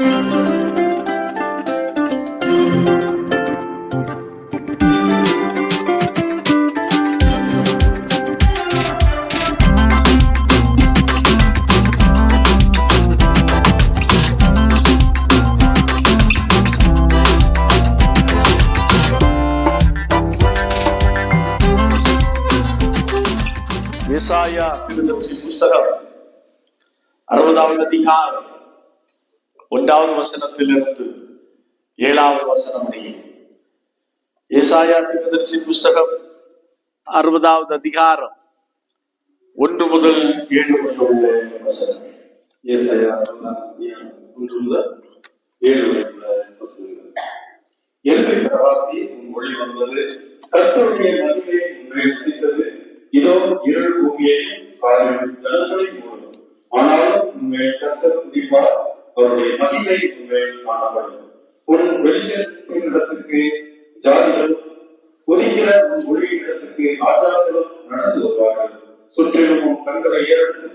ஏசாயா ஒன்றாவது வசனத்திலிருந்து ஏழாவது வசனம் முடிய ஏசாயா திருதர்சி புஸ்தகம் அறுபதாவது அதிகாரம் ஒன்று முதல் ஏழு வரை உள்ள வசனம். ஏசாயா ஒன்று முதல் ஏழு வரையுள்ள வசனங்கள். எருமை பிரவாசி உன் மொழி வந்தது. கர்த்தருடைய மகிமை உன்னை முடித்தது இதோ இருள் பூமியையும் காரில் ஜனங்களை மூடும். ஆனாலும் உண்மையில் கர்த்தர் முடிவார் அவருடைய மகிமை உண்மையில் காணப்படும் உன் வெளிச்சத்தின் இடத்துக்கு ஜாதிகளும் ஒதுக்கிற உன் ஒளியிடத்துக்கு ராஜாக்களும் நடந்து வருவார்கள். சுற்றிலும் உன் கண்களை ஏறெடுத்து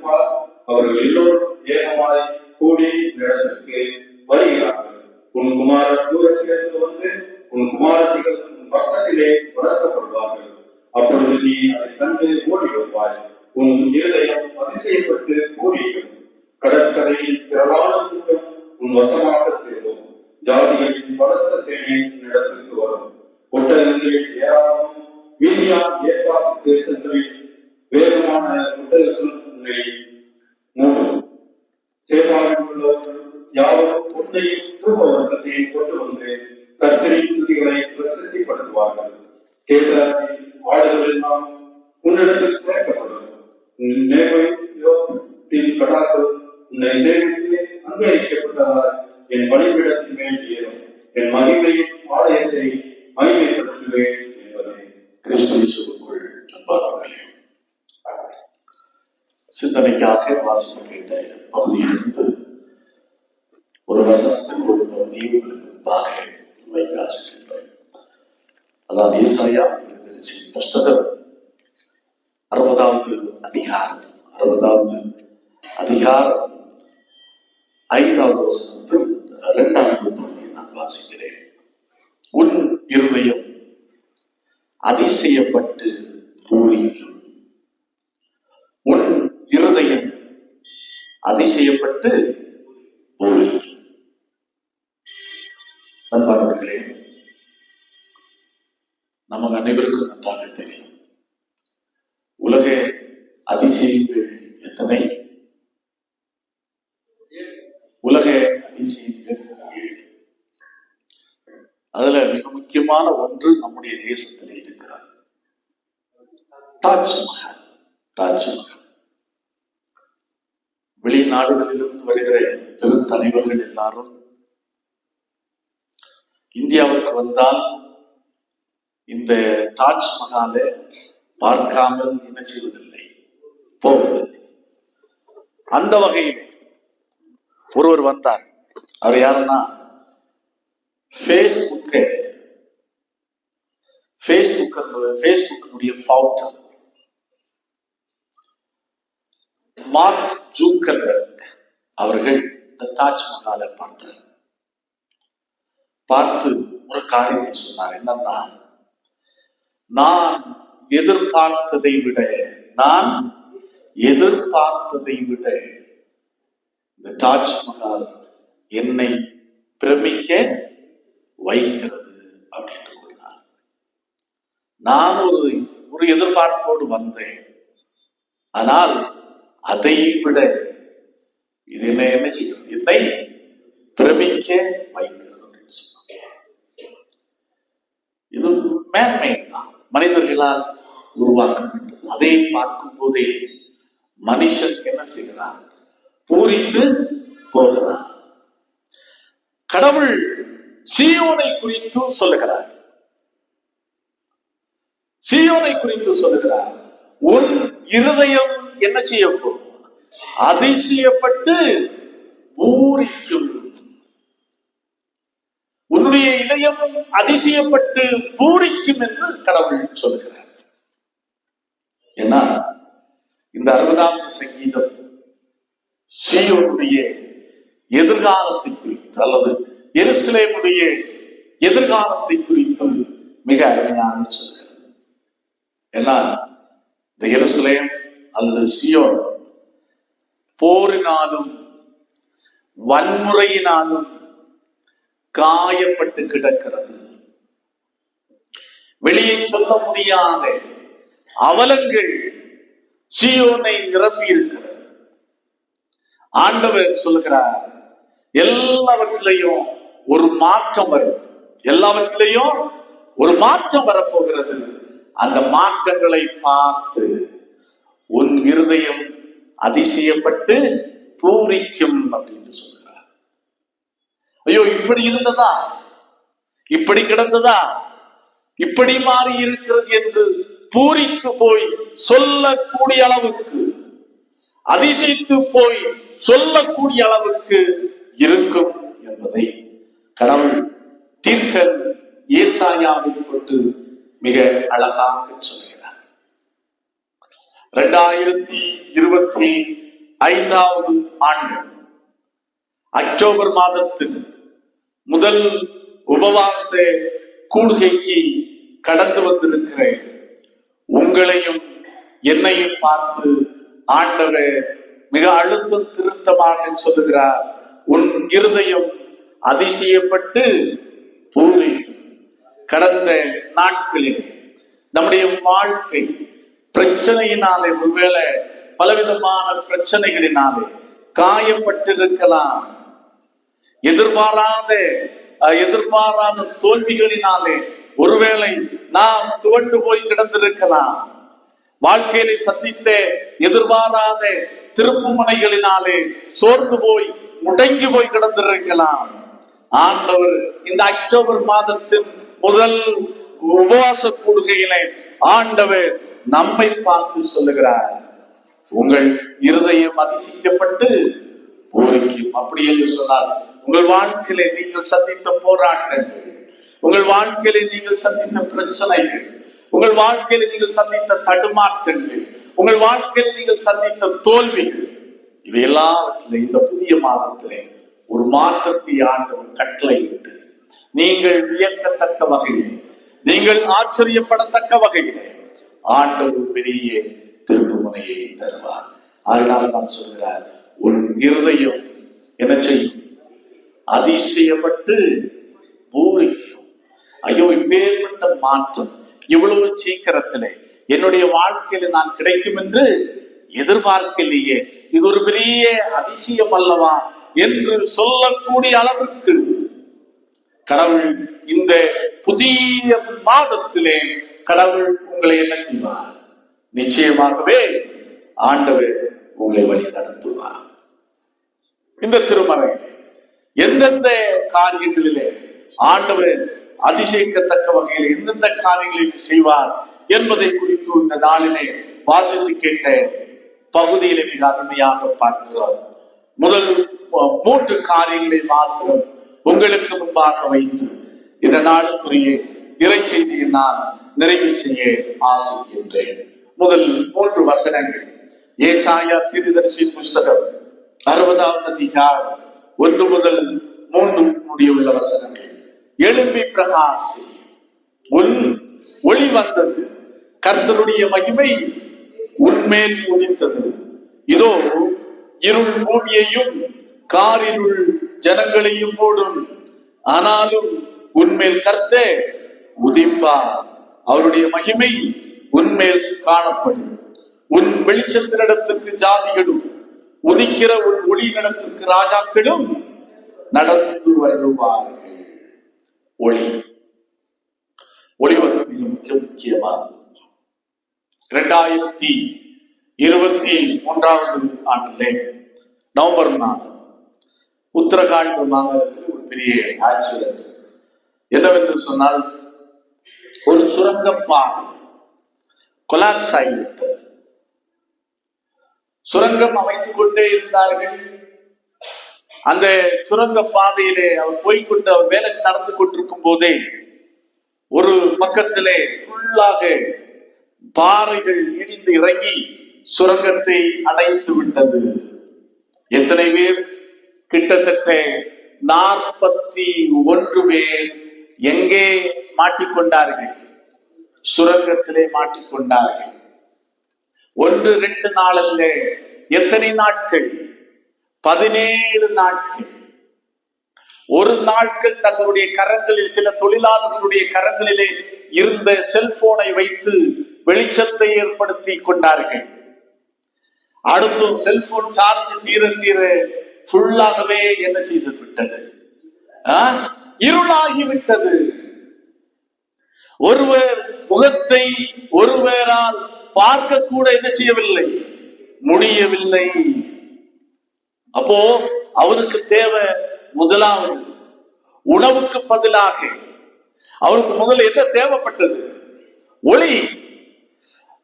அவர்கள் எல்லோரும் ஏகமாய் கூடி இடத்திற்கு வருகிறார்கள். உன் குமாரர் தூரத்திலிருந்து வந்து உன் குமாரத்திகள் உன் பக்கத்திலே வளர்க்கப்படுவார்கள். அப்பொழுது நீ அதை கண்டு ஓடி வருவாய் உன் இருதயம் அதிசயப்பட்டு பூரிக்கும் கடற்கரையில் திரளான கூட்டம் உன் வசமாக தேடும். ஜாதிகளின் பலத்த சேனை இடத்திற்கு வரும். ஒட்டகங்களில் ஏராளமும் மீதியான் ஏற்பாட்டு தேசங்களில் வேகமான ஒட்டகங்கள் உன்னை மூடும். சேவாவில் உள்ளவர்கள் யாவரும் பொன்னையும் தூபவர்க்கத்தையும் கொண்டு வந்து கர்த்தரின் துதிகளை பிரசித்திப்படுத்துவார்கள். கேதாரின் ஆடுகள் எல்லாம் உன்னிடத்தில் சேர்க்கப்படும். நேபத்தின் கடாக்கள் இந்த சேவையிலே அங்கீகரிக்கப்பட்டதால் என் பலிபீடத்தின் மேல் ஏறும். என் மகிமையும் ஆலயத்தை மகிமைப்படுத்துவேன் என்பதை கிறிஸ்துக்குள் இயேசுவுக்குள் சிந்தனைக்காக வாசித்து கேட்ட பகுதியிலிருந்து ஒரு வசனத்தில் ஒரு பகுதியை உங்களுக்கு முன்பாக வைக்க ஆசிக்கிறேன் அதாவது ஏசாயா திருதரிசி புஸ்தகம் அறுபதாவது அதிகாரம். அறுபதாவது அதிகாரம். ஐந்தாவது வசனத்தில் இரண்டாவது பகுதியை நான் வாசிக்கிறேன். உன் இருதயம் அதிசயப்பட்டு பூரிக்கும். உன் இருதயம் அதிசயப்பட்டு பூரிக்கும். நண்பர்களே நமக்கு அனைவருக்கும் நன்றாக தெரியும். உலக அதிசயங்கள் எத்தனை? உலக அதிசயங்கள் அதுல மிக முக்கியமான ஒன்று நம்முடைய தேசத்தில் இருக்கிறது. தாஜ்மஹால் தாஜ்மஹால் வெளிநாடுகளிலிருந்து வருகிற பெருந்தலைவர்கள் எல்லாரும் இந்தியாவுக்கு வந்தால் இந்த தாஜ்மஹாலை பார்க்காமல் என்ன செய்வதில்லை? போவதில்லை. அந்த வகையிலே ஒருவர் வந்தார். அவர் யாருன்னா? ஃபேஸ்புக்கு ஃபேஸ்புக் ஃபேஸ்புக்கினுடைய ஃபவுண்டர் மார்க் ஜூக்கர்பர்க் அவர்கள் இந்த தாஜ்மஹாலை பார்த்தார். பார்த்து ஒரு காரியத்தை சொன்னார். என்னன்னா நான் எதிர்பார்த்ததை விட நான் எதிர்பார்த்ததை விட இந்த தாஜ்மஹால் என்னை பிரமிக்க வைக்கிறது அப்படின்னு கூறினார். நான் ஒரு ஒரு எதிர்பார்ப்போடு வந்தேன். ஆனால் அதை விட இது என்ன என்ன செய்யும் என்னை பிரமிக்க வைக்கிறது அப்படின்னு சொன்னார். இது மேன்மை தான் மனிதர்களால் உருவாக்கப்பட்டது. அதை பார்க்கும் போதே மனுஷன் என்ன செய்கிறான் பூரித்து போகிறார். கடவுள் சீயோனை குறித்து சொல்லுகிறார். சீயோனை குறித்து சொல்லுகிறார். உன் இருதயம் என்ன செய்ய அதிசயப்பட்டு பூரிக்கும். உன்னுடைய இதயம் அதிசயப்பட்டு பூரிக்கும் என்று கடவுள் சொல்லுகிறார். ஏன்னா இந்த அறுபதாம் சங்கீதம் சீயோனுடைய எதிர்காலத்தை குறித்து அல்லது எருசலேமுடைய எதிர்காலத்தை குறித்து மிக அருமையாக சொல்கிறது. ஏன்னா இந்த எருசலேம் அல்லது சியோன் போரினாலும் வன்முறையினாலும் காயப்பட்டு கிடக்கிறது. வெளியே சொல்ல முடியாத அவலங்கள் சியோனை நிரப்பி இருக்கிறது ஆண்டவர் சொல்லுகிறார் எல்லாவற்றிலையும் ஒரு மாற்றம் வரும். எல்லாவற்றிலையும் ஒரு மாற்றம் வரப்போகிறது. அந்த மாற்றங்களை பார்த்து உன் இருதயம் அதிசயப்பட்டு பூரிக்கும் அப்படின்னு சொல்கிறார் ஐயோ இப்படி இருந்ததா? இப்படி கிடந்ததா? இப்படி மாறி இருக்கிறது என்று பூரித்து போய் சொல்லக்கூடிய அளவுக்கு அதிசயித்து போய் சொல்லக்கூடிய அளவுக்கு இருக்கும் என்பதை கடவுள் தீர்க்க ஏசாயாவை கொண்டு மிக அழகாக சொல்கிறார். இரண்டாயிரத்தி இருபத்தி ஐந்தாவது ஆண்டு அக்டோபர் மாதத்தின் முதல் உபவாச கூடுகைக்கு கடந்து வந்திருக்கிறேன். உங்களையும் என்னையும் பார்த்து ஆண்டவர் மிக அழுத்தம் திருத்தமாக சொல்லுகிறார் உன் இருதயம் அதிசயப்பட்டு பூரிக்கும் கடந்த நாட்களில் நம்முடைய வாழ்க்கை பிரச்சனையினாலே ஒருவேளை பலவிதமான பிரச்சனைகளினாலே காயப்பட்டிருக்கலாம். எதிர்பாராத அஹ், எதிர்பாராத தோல்விகளினாலே ஒருவேளை நாம் துவண்டு போய் கிடந்திருக்கலாம். வாழ்க்கையிலே சந்தித்த எதிர்பாராத திருப்புமுனைகளினாலே சோர்ந்து போய் முடங்கி போய் கிடந்திருக்கலாம். ஆண்டவர் இந்த அக்டோபர் மாதத்தின் முதல் உபவாச கூடுகையிலே ஆண்டவர் நம்மை பார்த்து சொல்லுகிறார். உங்கள் இருதயம் அதிசயிக்கப்பட்டு போரிக்கும். அப்படி என்று சொன்னால் உங்கள் வாழ்க்கையிலே நீங்கள் சந்தித்த போராட்டங்கள் உங்கள் வாழ்க்கையிலே நீங்கள் சந்தித்த பிரச்சனைகள் உங்கள் வாழ்க்கையில் நீங்கள் சந்தித்த தடுமாற்றங்கள் உங்கள் வாழ்க்கையில் நீங்கள் சந்தித்த தோல்விகள் இவை எல்லாவற்றிலே இந்த புதிய மாதத்திலே ஒரு மாற்றத்தை ஆண்டவர் கட்டளையிட்டு நீங்கள் வியக்கத்தக்க வகையில் நீங்கள் ஆச்சரியப்படத்தக்க வகையிலே ஆண்டவர் பெரிய திருப்புமுனையை தருவார். அதனால் நான் சொல்கிறார் உன் இருதயம் என்ன செய்யும்? அதிசயப்பட்டு பூரிக்கும். ஐயோ இப்பேற்பட்ட மாற்றம். இவ்வளவு சீக்கிரத்திலே என்னுடைய வாழ்க்கையில நான் கிடைக்கும் என்று எதிர்பார்க்கலையே. இது ஒரு பெரிய அதிசயம் அல்லவா என்று சொல்லக்கூடிய அளவுக்கு கடவுள் இந்த புதிய மாதத்திலே கடவுள் உங்களை என்ன செய்வார்? நிச்சயமாகவே ஆண்டவர் உங்களை வழி நடத்துவார். இந்த திருமறை எந்தெந்த காரியங்களிலே ஆண்டவர் அதிசயிக்கத்தக்க வகையில் எந்தெந்த காரியங்களை செய்வார் என்பதை குறித்து இந்த நாளிலே வாசித்து கேட்ட பகுதியிலே மிக அருமையாக பார்க்கிறோம். முதல் மூன்று காரியங்களை மாத்திரம் உங்களுக்கு முன்பாக வைத்து இந்த நாளுக்குரிய இறை செய்தியை நான் நிறைவு செய்ய ஆசிக்கின்றேன். முதல் மூன்று வசனங்கள். ஏசாயா திருதரிசி புஸ்தகம் அறுபதாவது அதிகாரம் ஒன்று முதல் மூன்று முடிய உள்ள வசனங்கள். எழும்பி பிரகாசி. உன் ஒளி வந்தது. கர்த்தருடைய மகிமை உன்மேல் உதித்தது. இதோ இருள் பூமியையும் காரிருள் ஜனங்களையும் மூடும் ஆனாலும் உன்மேல் கர்த்தே உதிப்பார். அவருடைய மகிமை உன்மேல் காணப்படும். உன் வெளிச்சத்தினிடத்துக்கு ஜாதிகளும் உதிக்கிற உன் ஒளியினிடத்துக்கு ராஜாக்களும் நடந்து வருவார்கள். ஒளி. ஒளி வந்து மிக மிக முக்கியமானது. இரண்டாயிரத்தி இருபத்தி மூன்றாவது ஆண்டிலே நவம்பர் மாதம் உத்தரகாண்ட் மாநிலத்தில் ஒரு பெரிய ஆக்சிடென்ட் என்னவென்று சொன்னால் ஒரு சுரங்கப்பாதை கொலாப்ஸ் ஆகிவிட்டது. சுரங்கம் அமைத்துக் கொண்டே இருந்தார்கள். அந்த சுரங்க பாதையிலே அவர் போய்க்கொண்டு அவர் வேலை நடந்து கொண்டிருக்கும் போதே ஒரு பக்கத்திலே ஃபுல்லாக பாறைகள் இடிந்து இறங்கி சுரங்கத்தை அடைத்து விட்டது. எத்தனை பேர்? கிட்டத்தட்ட நாற்பத்தி ஒன்று பேர் எங்கே மாட்டிக்கொண்டார்கள்? சுரங்கத்திலே மாட்டிக்கொண்டார்கள். ஒன்று ரெண்டு நாள் அல்ல எத்தனை நாட்கள்? பதினேழு நாட்கள். ஒரு நாட்கள் தங்களுடைய கரங்களில் சில தொழிலாளர்களுடைய கரங்களிலே இருந்த செல்போனை வைத்து வெளிச்சத்தை ஏற்படுத்தி கொண்டார்கள். அடுத்து செல்போன் சார்ஜ் தீர தீர ஃபுல்லாகவே என்ன செய்து விட்டது? இருளாகிவிட்டது. ஒருவர் முகத்தை ஒருவரால் பார்க்க கூட என்ன செய்யவில்லை? முடியவில்லை. அப்போ அவனுக்கு தேவை முதலாவது உணவுக்கு பதிலாக அவருக்கு முதல்ல என்ன தேவைப்பட்டது? ஒளி.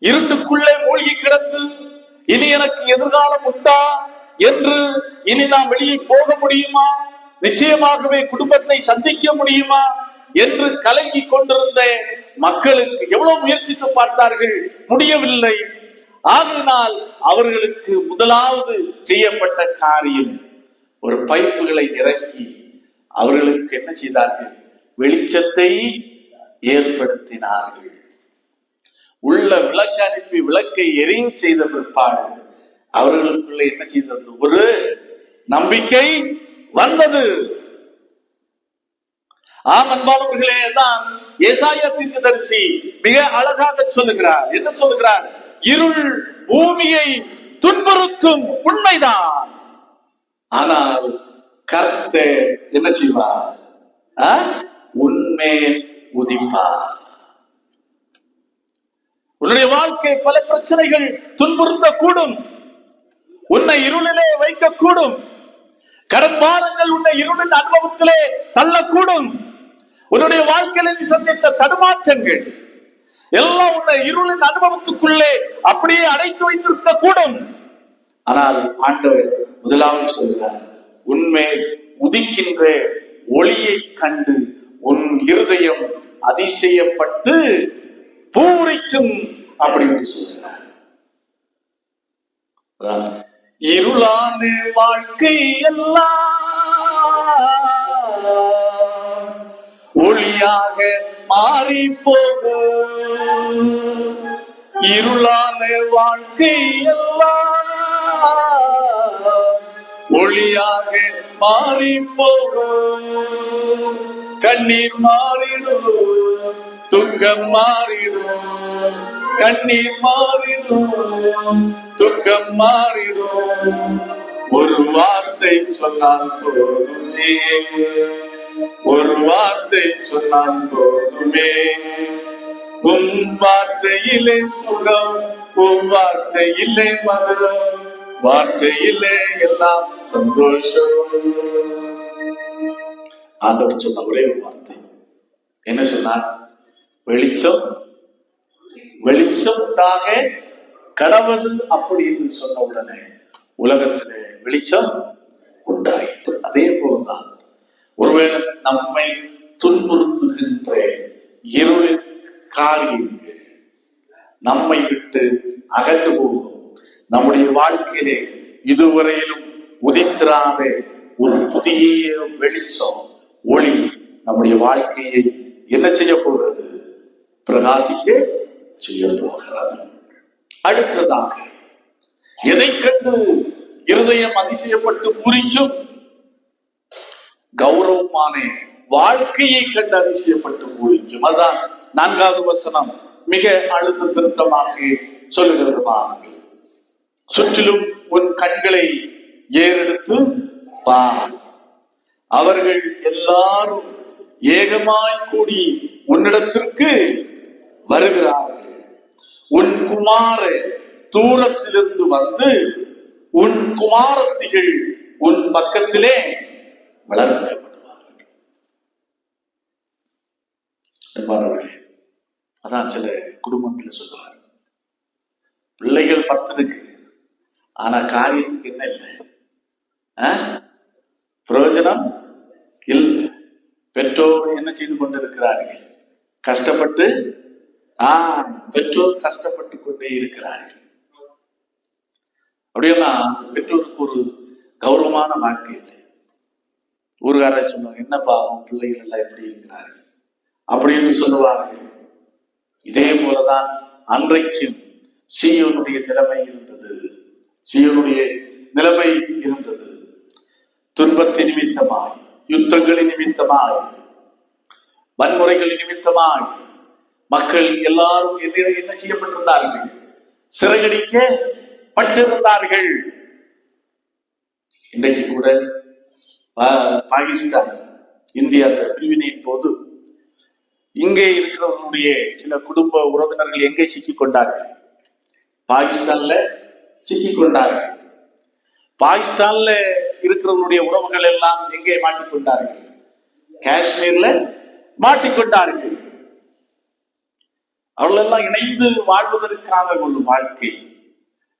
இருட்டுக்குள்ளே மூழ்கி கிடந்து இனி எனக்கு எதிர்காலம் உண்டா என்று இனி நாம் வெளியே போக முடியுமா? நிச்சயமாகவே குடும்பத்தை சந்திக்க முடியுமா? என்று கலங்கி கொண்டிருந்த மக்களுக்கு எவ்வளவு முயற்சித்து பார்த்தார்கள்? முடியவில்லை. ஆகினால் அவர்களுக்கு முதலாவது செய்யப்பட்ட காரியம் ஒரு பைப்புகளை இறக்கி அவர்களுக்கு என்ன செய்தார்கள்? வெளிச்சத்தை ஏற்படுத்தினார்கள். உள்ள விளக்கு அனுப்பி விளக்கை எரியும் செய்த பிற்பாடு அவர்களுக்குள்ள என்ன செய்தது? ஒரு நம்பிக்கை வந்தது. ஆம் அன்பானவர்களே தான் ஏசாயா தீர்க்கதரிசி மிக அழகாக சொல்லுகிறார். என்ன சொல்லுகிறார்? இருள் பூமியை துன்புறுத்தும் உண்மைதான். ஆனால் கர்த்தர் என்ன செய்வார்? உன்மேல் உதிப்பார். உன்னுடைய வாழ்க்கை பல பிரச்சனைகள் துன்புறுத்தக்கூடும். உன்னை இருளிலே வைக்கக்கூடும். கடன் பாரங்கள் உன்னை இருளின் அனுபவத்திலே தள்ளக்கூடும். உன்னுடைய வாழ்க்கையில நீ சந்தித்த தடுமாற்றங்கள் எல்லாம் உள்ள இருளின் அனுபவத்துக்குள்ளே அப்படியே அடைத்து வைத்திருக்க கூடும். ஆனால் ஆண்டவர் முதலாவது சொல்கிறார் உண்மை உதிக்கின்ற ஒளியை கண்டு உன் இருதயம் அதிசயப்பட்டு பூரிக்கும் அப்படின்னு சொல்கிறார். இருளான வாழ்க்கை எல்லாம் ஒளியாக மாறி போகும் இருளான வாழ்க்கை எல்லாம் ஒளியாக மாறி போகும் கண்ணீர் மாறிடும் துக்கம் மாறிடும் கண்ணீர் மாறிடும் துக்கம் மாறிடும். ஒரு வார்த்தை சொன்னால் போதும். ஒரு வார்த்தை சொன்னால் போதுமே. உன் வார்த்தையிலே சுகம் உன் வார்த்தையிலே மதுரம் வார்த்தையிலே எல்லாம் சந்தோஷம். ஆண்டவர் சொன்ன ஒரே ஒரு வார்த்தை. என்ன சொன்னார்? வெளிச்சம் வெளிச்சம் உண்டாக கடவுள் அப்படி என்று சொன்ன உடனே உலகத்திலே வெளிச்சம் உண்டாயிற்று. அதே போல்தான் ஒருவேளை நம்மை துன்புறுத்துகின்ற இருளின் காரியங்கள் நம்மை விட்டு அகன்று போகும். நம்முடைய வாழ்க்கையிலே இதுவரையிலும் உதித்திராத ஒரு புதிய வெளிச்சம் ஒளி நம்முடைய வாழ்க்கையை என்ன செய்ய போகிறது? பிரகாசிக்க செய்ய போகிறது. அடுத்ததாக எதை கண்டு இருதயம் அதிசயப்பட்டு புரிஞ்சும் கௌரவமான வாழ்க்கையை கண்டு அதிசயப்பட்டு பூரிக்கும் அதுதான் நான்காவது வசனம் மிக அழுத்த திருத்தமாக சொல்லுகிறது சுற்றிலும் உன் கண்களை ஏறெடுத்து பார் அவர்கள் எல்லாரும் ஏகமாய் கூடி உன்னிடத்திற்கு வருகிறார்கள். உன் குமார தூரத்திலிருந்து வந்து உன் குமாரத்திகள் உன் பக்கத்திலே வளர்க்கப்படுவார்கள் அன்பானவர்களே, அதான் சில குடும்பத்துல சொல்லுவார் பிள்ளைகள் பத்து இருக்கு ஆனா காரியத்துக்கு என்ன இல்லை? பிரயோஜனம் இல்லை. பெற்றோர் என்ன செய்து கொண்டிருக்கிறார்கள்? கஷ்டப்பட்டு ஆ பெற்றோர் கஷ்டப்பட்டு கொண்டே இருக்கிறார்கள். அப்படின்னா பெற்றோருக்கு ஒரு கௌரவமான வாழ்க்கை இல்லை. ஊர்காரர் சொல்லுவாங்க என்னப்பா அவன் பிள்ளைகள் எல்லாம் எப்படி இருக்கிறார்கள்? அப்படின்னு சொல்லுவார்கள். இதே போலதான் அன்றைக்கும் சீயோனுடைய நிலைமை இருந்தது. சீயோனுடைய நிலைமை இருந்தது. துன்பத்தின் நிமித்தமாய் யுத்தங்களின் நிமித்தமாய் வன்முறைகளின் நிமித்தமாய் மக்கள் எல்லாரும் என்ன என்ன செய்யப்பட்டிருந்தார்கள்? சிறையடிக்கப்பட்டிருந்தார்கள். இன்றைக்கு கூட பாகிஸ்தான் இந்தியா அந்த பிரிவினையின் போது இங்கே இருக்கிறவர்களுடைய சில குடும்ப உறவினர்கள் எங்கே சிக்கிக் கொண்டார்கள் பாகிஸ்தான்ல சிக்கிக் கொண்டார்கள் பாகிஸ்தான்ல இருக்கிறவங்களுடைய உறவுகள் எல்லாம் எங்கே மாட்டிக்கொண்டார்கள்? காஷ்மீர்ல மாட்டிக்கொண்டார்கள். அவர்கள் எல்லாம் இணைந்து வாழ்வதற்கான ஒரு வாழ்க்கை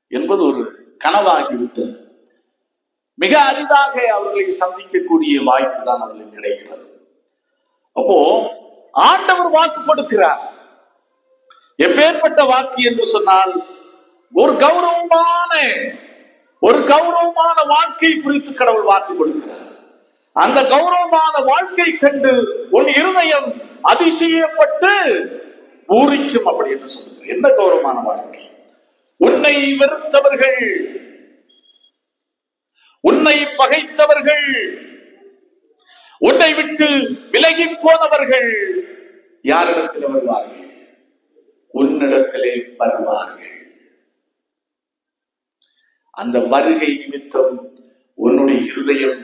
என்பது ஒரு கனவாகிவிட்டது. மிக அரிதாக அவர்களை சந்திக்கக்கூடிய வாய்ப்பு தான் அவர்களுக்கு கிடைக்கிறது. அப்போ ஆண்டவர் வாக்கு கொடுக்கிறார். எப்பேற்பட்ட வாக்கு என்று சொன்னால் ஒரு கௌரவமான ஒரு கௌரவமான வாழ்க்கை குறித்து கடவுள் வாக்கு கொடுக்கிறார். அந்த கௌரவமான வாழ்க்கை கண்டு உன் இருதயம் அதிசயப்பட்டு பூரிக்கும் அப்படி என்று சொல்லுங்க என்ன கௌரவமான வாழ்க்கை? உன்னை வெறுத்தவர்கள் உன்னை பகைத்தவர்கள் உன்னை விட்டு விலகி போனவர்கள் யாரிடத்தில் வருவார்கள்? உன்னிடத்திலே வருவார்கள். அந்த வருகை நிமித்தம் உன்னுடைய இருதயம்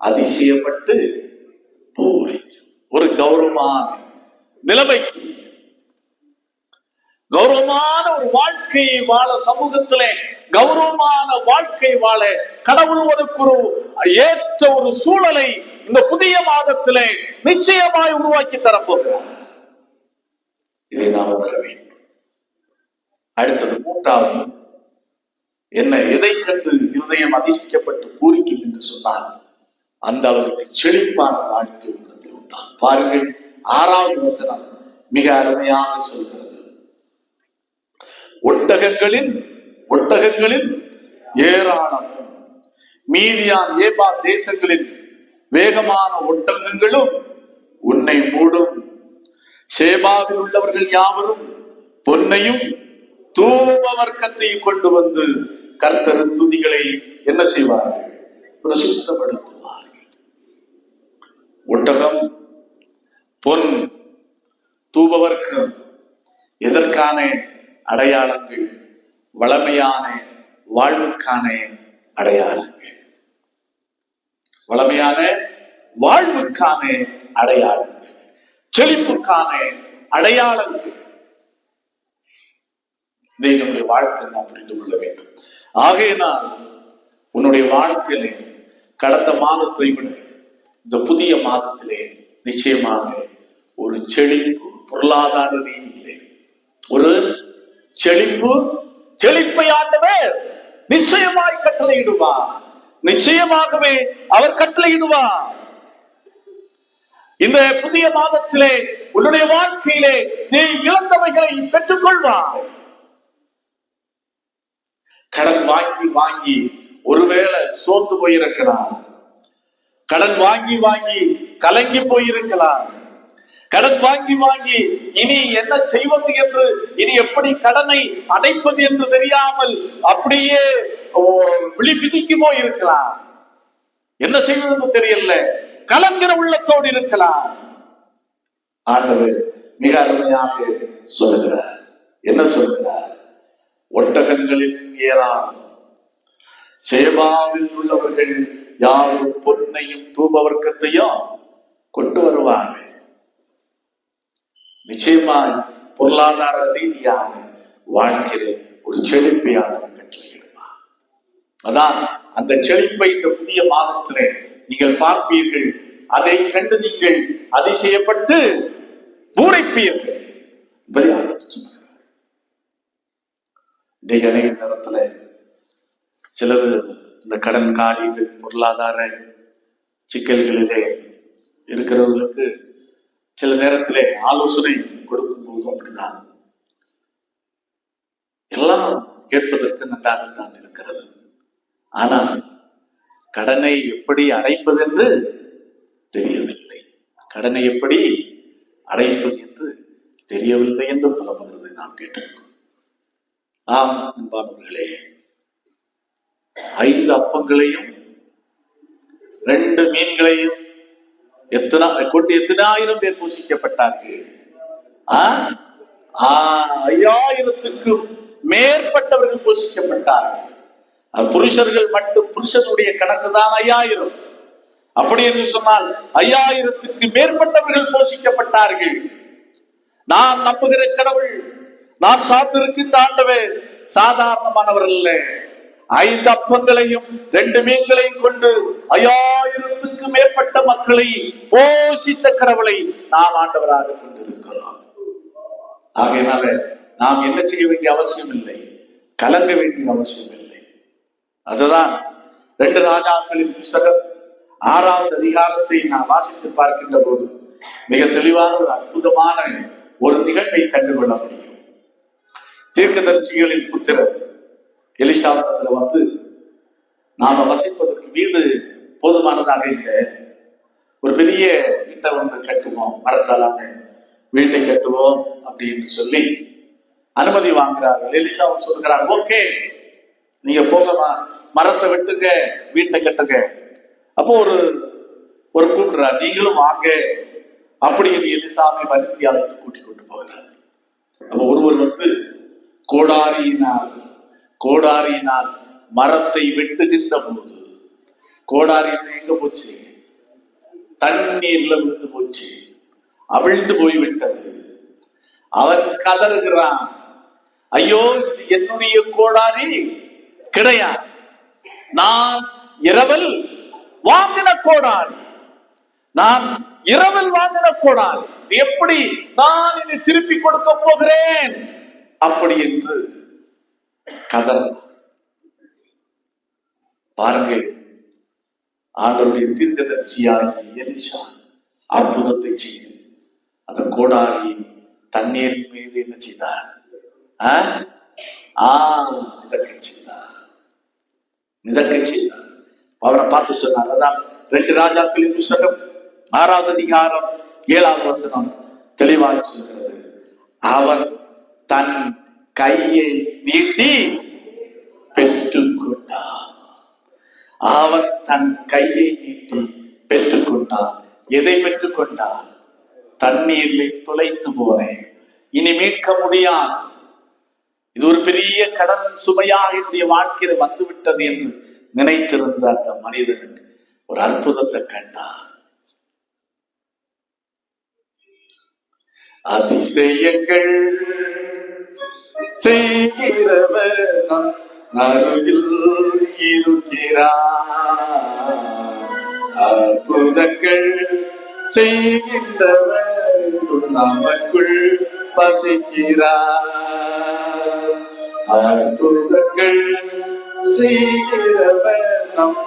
அதிசயப்பட்டு பூரிக்கும். ஒரு கௌரவமான நிலைமைக்கு. கௌரவமான ஒரு வாழ்க்கையை வாழ சமூகத்திலே கௌரவமான வாழ்க்கை வாழ கடவுள் உனக்கு ஒரு ஏற்ற ஒரு சூழலை இந்த புதிய மாதத்திலே நிச்சயமாய் உருவாக்கி தரப்போகிறார். இதை நாம் உணர வேண்டும். அடுத்தது மூன்றாவது என்ன எதை கண்டு இருதயம் அதிர்ஷ்டப்பட்டு பூரிக்கும் என்று சொன்னால் அந்த அளவுக்கு செழிப்பான வாழ்க்கை உள்ளத்தில் உண்டாம் பாருங்கள் ஆறாவது வசனம் மிக அருமையாக சொல்கிறது. ஒட்டகங்களின் ஒட்டகங்களின் ஏராளமும் மீதியான் ஏபா தேசங்களின் வேகமான ஒட்டகங்களும் உன்னை மூடும். சேபாவில் உள்ளவர்கள் யாவரும் பொன்னையும் தூப வர்க்கத்தையும் கொண்டு வந்து கர்த்தர் துதிகளை என்ன செய்வார்கள்? பிரசுத்தப்படுத்துவார்கள். ஒட்டகம் பொன் தூபவர்க்கம் எதற்கான அடையாளங்கள்? வளமையான வாழ்வுக்கான அடையாளங்கள். வளமையான வாழ்வுக்கான அடையாளங்கள். செழிப்புக்கான அடையாளங்கள். இதை நம்முடைய வாழ்க்கை நாம் புரிந்து கொள்ள வேண்டும். ஆகையினால் உன்னுடைய வாழ்க்கையிலே கடந்த மாதத்தை விட இந்த புதிய மாதத்திலே நிச்சயமாக ஒரு செழிப்பு பொருளாதார ரீதியிலே ஒரு செழிப்பு செழிப்பை ஆண்டவர் நிச்சயமாய் கட்டளையிடுவார். நிச்சயமாகவே அவர் கட்டளையிடுவார். இந்த புதிய மாதத்திலே உன்னுடைய வாழ்க்கையிலே நீ இழந்தவைகளை பெற்றுக்கொள்வாய். கடன் வாங்கி வாங்கி ஒருவேளை சோர்ந்து போயிருக்கலாம். கடன் வாங்கி வாங்கி கலங்கி போயிருக்கலாம். கடன் வாங்கி வாங்கி இனி என்ன செய்வது என்று இனி எப்படி கடனை அடைப்பது என்று தெரியாமல் அப்படியே ஓ, விழி பிதிக்குமோ இருக்கலாம். என்ன செய்வதுன்னு தெரியல. கலங்கிற உள்ளத்தோடு இருக்கலாம். ஆண்டவர் மிக அருமையாக சொல்லுகிறார். என்ன சொல்கிறார் ஒட்டகங்களின் ஏராளம் சேவாவில் உள்ளவர்கள் யாரும் பொன்னையும் தூபவர்க்கத்தையும் கொண்டு வருவார்கள். நிச்சயமாய் பொருளாதார ரீதியாக வாழ்க்கையில ஒரு செழிப்பையான கட்டளையிடுவார் அதான் அந்த செழிப்பை இந்த புதிய மாதத்துல நீங்கள் பார்ப்பீர்கள். அதை கண்டு நீங்கள் அதிசயப்பட்டு பூரிப்பீர்கள். என்பதை இன்றைக்கு அநேக நேரத்துல சிலர் இந்த கடன் காரியங்கள் பொருளாதார சிக்கல்களிலே இருக்கிறவர்களுக்கு சில நேரத்திலே ஆலோசனை கொடுக்கும் போது அப்படிதான். எல்லாம் கேட்பதற்கு நன்றாகத்தான் இருக்கிறது. ஆனால் கடனை எப்படி அடைப்பது என்று தெரியவில்லை. கடனை எப்படி அடைப்பது என்று தெரியவில்லை என்று புலம்புகிறதை நாம் கேட்டிருக்கோம் ஆம் அன்பானவர்களே ஐந்து அப்பங்களையும் ரெண்டு மீன்களையும் எத்தனை கொண்டு எத்தனாயிரம் பேர் பூசிக்கப்பட்டார்கள் ஆ? ஐயாயிரத்துக்கும் மேற்பட்டவர்கள் பூசிக்கப்பட்டார்கள் புருஷர்கள் மட்டும் புருஷனுடைய கணக்கு தான் ஐயாயிரம். அப்படி என்று சொன்னால் ஐயாயிரத்துக்கு மேற்பட்டவர்கள் போஷிக்கப்பட்டார்கள். நான் நம்புகிற கடவுள் நான் சார்ந்திருக்கின்ற ஆண்டவர் சாதாரணமானவர் இல்லை ஐந்து அப்பங்களையும் ரெண்டு மீன்களையும் கொண்டு ஐயாயிரத்துக்கு மேற்பட்ட மக்களை போஷித்த கடவுளை நாம் ஆண்டவராக கொண்டிருக்கிறோம். ஆகையினால நாம் என்ன செய்ய வேண்டிய அவசியம் இல்லை கலங்க வேண்டிய அவசியம் இல்லை அதுதான் ரெண்டு ராஜாக்களின் புஸ்தகம் ஆறாவது அதிகாரத்தை நான் வாசித்து பார்க்கின்ற போது மிக தெளிவான ஒரு அற்புதமான ஒரு நிகழ்வை கண்டுகொள்ள முடியும். தீர்க்கதரிசிகளின் புத்திரர் எலிஷாவத்துல வந்து நாம வசிப்பதற்கு வீடு போதுமானதாக இல்லை. ஒரு பெரிய வீட்டை ஒன்று கட்டுவோம். மரத்தாலாக வீட்டை கட்டுவோம் அப்படின்னு சொல்லி அனுமதி வாங்குறார்கள். எலிசாவும் சொல்கிறார் ஓகே நீங்க போகமா? மரத்தை வெட்டுங்க வீட்டை கட்டுங்க. அப்போ ஒரு ஒரு கூப்பிடுறார் நீங்களும் வாங்க. அப்படி என்று எலிசாமி வருந்தி அழைத்து கூட்டிக் கொண்டு போகிறார். அப்போ ஒருவர் வந்து கோடாரியினால் கோடாரியினால் மரத்தை வெட்டுகின்ற போது கோடாரி எங்க போச்சு. தண்ணீர்ல விழுந்து போச்சு. அவிழ்ந்து போய் விட்டது அவன் கதறுகிறான். ஐயோ இது என்னுடைய கோடாரி? கிடையாது. நான் இரவல் வாங்கின கோடாரி. நான் இரவல் வாங்கின கோடாரி. எப்படி நான் இனி திருப்பி கொடுக்க போகிறேன்? அப்படி என்று கதர். பாருங்கள் ஆண்டவருடைய தீர்க்கதரிசியாகி எலிஷா அற்புதத்தை செய்து அந்த கோடாரி தண்ணீர் மீது என்ன செய்தார்? மிதக்க செய்தார். மிதக்க செய்தார். அவரை பார்த்து சொன்னார் அதான் ரெண்டு ராஜாக்களின் புஸ்தகம் ஆறாவது அதிகாரம் ஏழாவது வசனம் தெளிவாக சொல்கிறது. அவன் தன் கையை நீட்டி பெற்றுக்கொண்டான் அவன் தன் கையை நீட்டி பெற்றுக்கொண்டான் எதை பெற்றுக்கொண்டான் தண்ணீரில் துளைத்து போனேன். இனி மீட்க முடியாது. இது ஒரு பெரிய கடன் சுமையாக என்னுடைய வாழ்க்கையில் வந்துவிட்டது என்று நினைத்திருந்த அந்த மனிதனுக்கு ஒரு அற்புதத்தை கண்டான் அதிசயங்கள் செய்கிறவர் அருகில் இருக்கிறார். அற்புதங்கள் செய்கின்றவர் நமக்குள் வசிக்கிறார். அற்புதங்கள் செய்கிறவர் நம்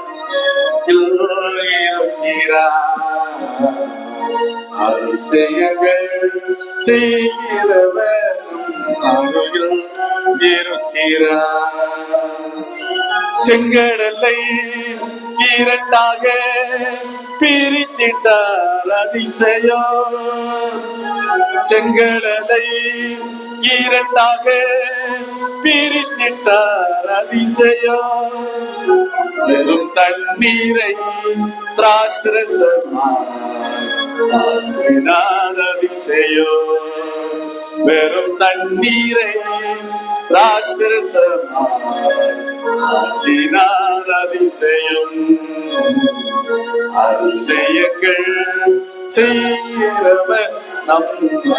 இருக்கிறார். அதிசயங்கள் செய்கிறவர் அருகில் இருக்கிறார் செங்கடலை இரண்டாக பிரித்திட்டார் அதிசயம். செங்கடலை இரண்டாக பிரித்திட்டார் அதிசயம். வெறும் தண்ணீரை திராட்சரசமா திராட்சரசமாற்றினார் அதிசயம் வெறும் தண்ணீரை திராட்சரசமாற்றினார் அதிசயம் அதிசயங்கள் செய்கிறவர் நம்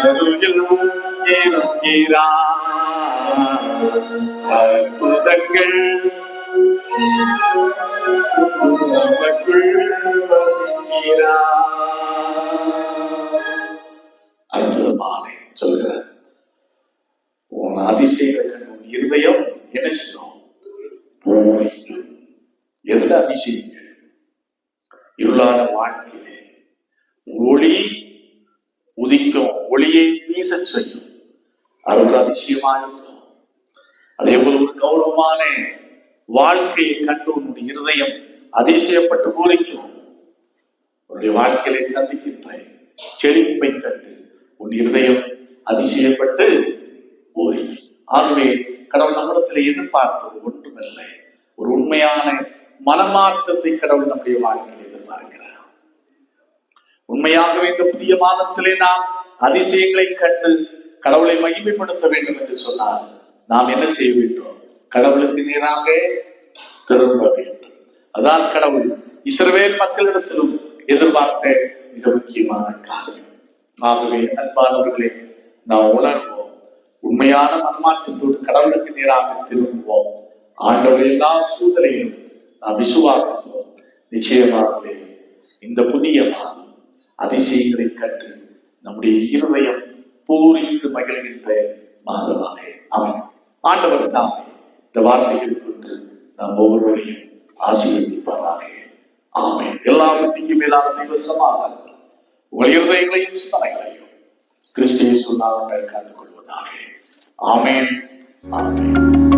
அருகில் இருக்கிறார் அற்புதங்கள் நமக்குள் வசிக்கிறார் அற்புதமான. சொல்கிறார் உன் அதிசயம் உன் இருதயம் என்ன செய்யும் எதுல அதிசயம் இருளான வாழ்க்கையிலே. ஒளி உதிக்கும் ஒளியை வீச செய்யும். அது ஒரு அதிசயமா இருக்கும். அதே போல ஒரு கௌரவமான வாழ்க்கையை கண்டு உன்னுடைய இருதயம் அதிசயப்பட்டு பூரிக்கும். உன்னுடைய வாழ்க்கையை சந்திக்கின்ற செழிப்பை கண்டு உன் இருதயம் அதிசயப்பட்டு பூரிக்கும். ஆகவே கடவுள் நம்மிடத்தில் எதிர்பார்ப்பது ஒன்றுமில்லை. ஒரு உண்மையான மனமாற்றத்தை கடவுள் நம்முடைய வாழ்க்கையில் எதிர்பார்க்கிறார். உண்மையாகவே இந்த புதிய மாதத்திலே நாம் அதிசயங்களை கண்டு கடவுளை மகிமைப்படுத்த வேண்டும் என்று சொன்னால் நாம் என்ன செய்ய வேண்டும்? கடவுளுக்கு நீராக திரும்ப வேண்டும் அதான் கடவுள். இஸ்ரவேல் மக்களிடத்திலும் எதிர்பார்த்த மிக முக்கியமான காரியம். ஆகவே அன்பானவர்களே நாம் உணர்வோம். உண்மையான மனமாற்றத்தோடு கடவுளுக்கு நேராக திரும்புவோம். ஆண்டவர் எல்லா சூழ்நிலையிலும் நாம் விசுவாசிப்போம். நிச்சயமாகவே இந்த புதிய மாதம் அதிசயங்களை கற்று நம்முடைய இருதயம் பூரித்து மகிழ்கின்ற மாதமாக அவன் ஆண்டவர் தான் இந்த வார்த்தைகளை கொண்டு நாம் ஒவ்வொருவரையும் ஆசீர்வதிப்பாராக. ஆமை எல்லாவற்றுக்கும் மேலான தெய்வ சமாதானம் உங்கள் இருதயங்களையும் சிந்தனைகளையும் கிறிஸ்தியை சொன்னாமல் காத்துக் கொள்வதாக ஆமேன். ஆமேன்.